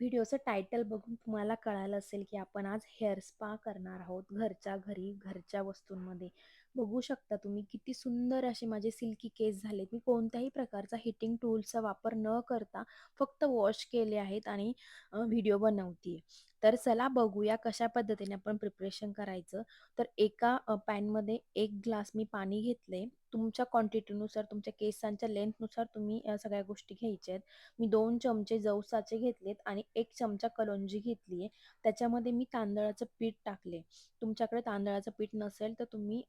व्हिडिओचं title बघून तुम्हाला कळालं असेल की आपण आज हेअर स्पा करणार आहोत घरच्या घरी घरच्या वस्तूंमध्ये. बघू शकता तुम्ही किती सुंदर असे माझे सिल्की केस झालेत. मी कोणत्याही प्रकारचा हिटिंग टूलचा वापर न करता फक्त वॉश केले आहेत आणि व्हिडिओ बनवते तर चला बघूया कशा पद्धतीने आपण प्रिपरेशन करायचं. तर एका पॅनमध्ये एक ग्लास मी पाणी घेतले तुमच्या क्वांटिटीनुसार तुमच्या केसांच्या लेंथनुसार तुम्ही या सगळ्या गोष्टी घ्यायच्या आहेत. मी दोन चमचे जवसाचे घेतलेत आणि एक चमचा कलोंजी घेतली आहे त्याच्यामध्ये मी तांदळाचं पीठ टाकले तुमच्याकडे तांदळाचं पीठ नसेल तर तुम्ही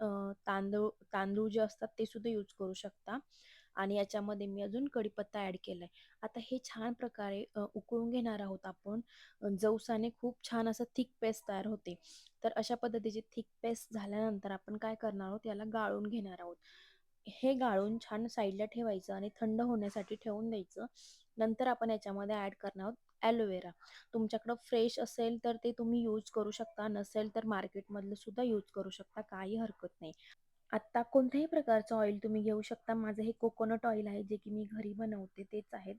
तांदूळ तांदूळ जे असतात ते सुद्धा यूज करू शकता. आणि याच्यामध्ये मी अजून कढीपत्ता ॲड केला आहे आता हे छान प्रकारे उकळून घेणार आहोत आपण. जवसाने खूप छान असं थिक पेस्ट तयार होते. तर अशा पद्धतीची थिक पेस्ट झाल्यानंतर आपण काय करणार आहोत? याला गाळून घेणार आहोत. हे गाळून छान साईडला ठेवायचं आणि थंड होण्यासाठी ठेवून द्यायचं. नंतर आपण याच्यामध्ये ॲड करणार आहोत ॲलोवेरा तुमच्याकडं फ्रेश असेल तर ते तुम्ही यूज करू शकता नसेल तर मार्केटमधलं सुद्धा यूज करू शकता काही हरकत नाही. आत्ता कोणत्याही प्रकारचं ऑइल तुम्ही घेऊ शकता. माझं हे कोकोनट ऑइल आहे जे की मी घरी बनवते तेच आहेत.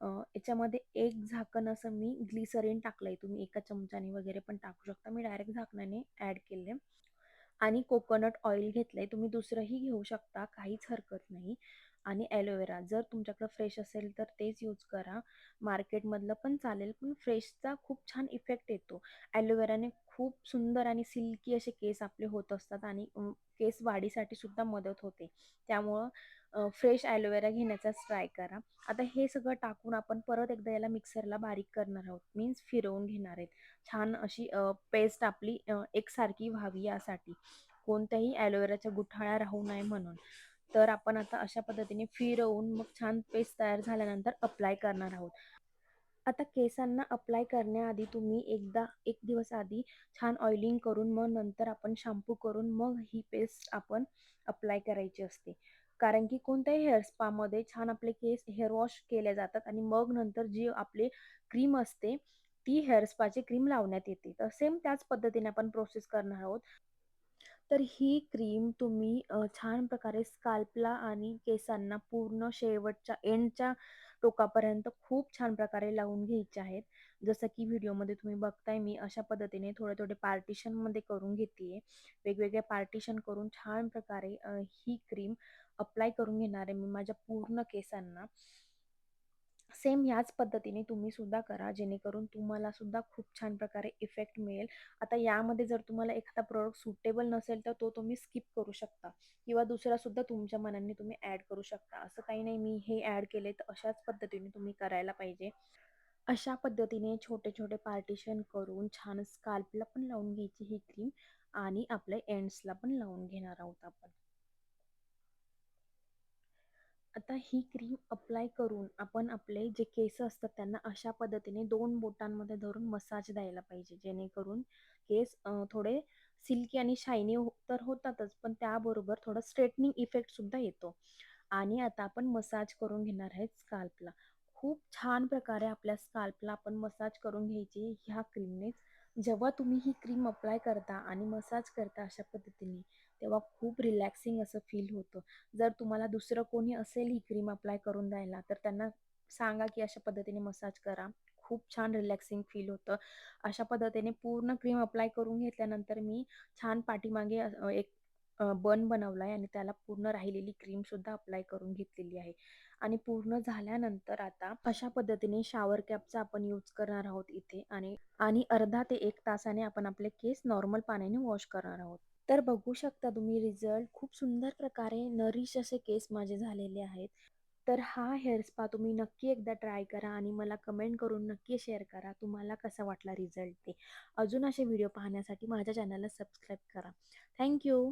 याच्यामध्ये एक झाकण असं मी ग्लिसरीन टाकलं आहे तुम्ही एका चमच्याने वगैरे पण टाकू शकता. मी डायरेक्ट झाकणाने ॲड केले आणि कोकोनट ऑइल घेतलंय तुम्ही दुसरंही घेऊ शकता काहीच हरकत नाही. आणि ॲलोवेरा जर तुमच्याकडं फ्रेश असेल तर तेच यूज करा. मार्केटमधलं पण चालेल पण फ्रेशचा खूप छान इफेक्ट येतो. ॲलोवेराने खूप सुंदर आणि सिल्की असे केस आपले होत असतात आणि केस वाढीसाठी सुद्धा मदत होते. त्यामुळं फ्रेश ॲलोवेरा घेण्याचाच ट्राय करा. आता हे सगळं टाकून आपण परत एकदा याला मिक्सरला बारीक करणार आहोत. मीन्स फिरवून घेणार आहेत. छान अशी पेस्ट आपली एकसारखी व्हावी यासाठी. कोणत्याही ॲलोवेराच्या गुठाळ्या राहू नये म्हणून. तर आपण आता अशा पद्धतीने फिरवून मग छान पेस्ट तयार झाल्यानंतर अप्लाय करणार आहोत. आता केसांना अप्लाय करण्याआधी तुम्ही एकदा एक दिवस आधी छान ऑइलिंग करून मग नंतर आपण शॅम्पू करून मग ही पेस्ट आपण अप्लाय करायची असते. कारण की कोणत्याही हेअर स्पामध्ये छान आपले केस हेअर वॉश केले जातात आणि मग नंतर जी आपले क्रीम असते ती हेअर स्पाची क्रीम लावण्यात येते. तर सेम त्याच पद्धतीने आपण प्रोसेस करणार आहोत. तर ही क्रीम तुम्ही छान प्रकारे स्काल्पला आणि केसांना पूर्ण शेवटच्या एंडच्या टोकापर्यंत खूप छान प्रकारे लावून घ्यायचे आहेत. जसं की व्हिडिओमध्ये तुम्ही बघताय मी अशा पद्धतीने थोडे थोडे पार्टिशनमध्ये करून घेते वेगवेगळे पार्टिशन करून छान प्रकारे ही क्रीम अप्लाय करून घेणार आहे मी माझ्या पूर्ण केसांना. सेम याच पद्धतीने तुम्ही सुद्धा करा जेणेकरून तुम्हाला सुद्धा खूप छान प्रकारे इफेक्ट मिळेल. आता यामध्ये जर तुम्हाला एखादा प्रोडक्ट सुटेबल नसेल तर तो तुम्ही स्किप करू शकता किंवा दुसरा सुद्धा तुमच्या मनाने तुम्ही ॲड करू शकता. असं काही नाही मी हे ॲड केले तर अशाच पद्धतीने तुम्ही करायला पाहिजे. अशा पद्धतीने छोटे छोटे पार्टिशन करून छान स्काल्पला पण लावून घ्यायची ही क्रीम आणि आपल्या एंड्सला पण लावून घेणार आहोत आपण. आता ही क्रीम अप्लाय करून आपण आपले जे केस असतात त्यांना अशा पद्धतीने दोन बोटांमध्ये धरून मसाज द्यायला पाहिजे. जेणेकरून केस थोडे सिल्की आणि शायनी हो तर होतातच पण त्याबरोबर थोडं स्ट्रेटनिंग इफेक्टसुद्धा येतो. आणि आता आपण मसाज करून घेणार आहेत स्काल्पला खूप छान प्रकारे आपल्या स्काल्पला आपण मसाज करून घ्यायची ह्या क्रीमनेच जेव्हा तुम्ही ही क्रीम अप्लाय करता आणि मसाज करता अशा पद्धतीने तेव्हा खूप रिलॅक्सिंग असं फील होतं. जर तुम्हाला दुसरं कोणी असेल ही क्रीम अप्लाय करून द्यायला तर त्यांना सांगा की अशा पद्धतीने मसाज करा. खूप छान रिलॅक्सिंग फील होतं. अशा पद्धतीने पूर्ण क्रीम अप्लाय करून घेतल्यानंतर मी छान पाठीमागे एक बन बनवला आहे आणि त्याला पूर्ण राहिलेली क्रीमसुद्धा अप्लाय करून घेतलेली आहे. आणि पूर्ण झाल्यानंतर आता अशा पद्धतीने शावर कॅपचा आपण यूज करणार आहोत इथे आणि आणि अर्धा ते एक तासाने आपण आपले केस नॉर्मल पाण्याने वॉश करणार आहोत. तर बघू शकता तुम्ही रिझल्ट खूप सुंदर प्रकारे नरिश असे केस माझे झालेले आहेत. तर हा हेअर स्पा तुम्ही नक्की एकदा ट्राय करा आणि मला कमेंट करून नक्की शेअर करा तुम्हाला कसा वाटला रिझल्ट ते. अजून असे व्हिडिओ पाहण्यासाठी माझ्या चॅनलला सबस्क्राईब करा. थँक्यू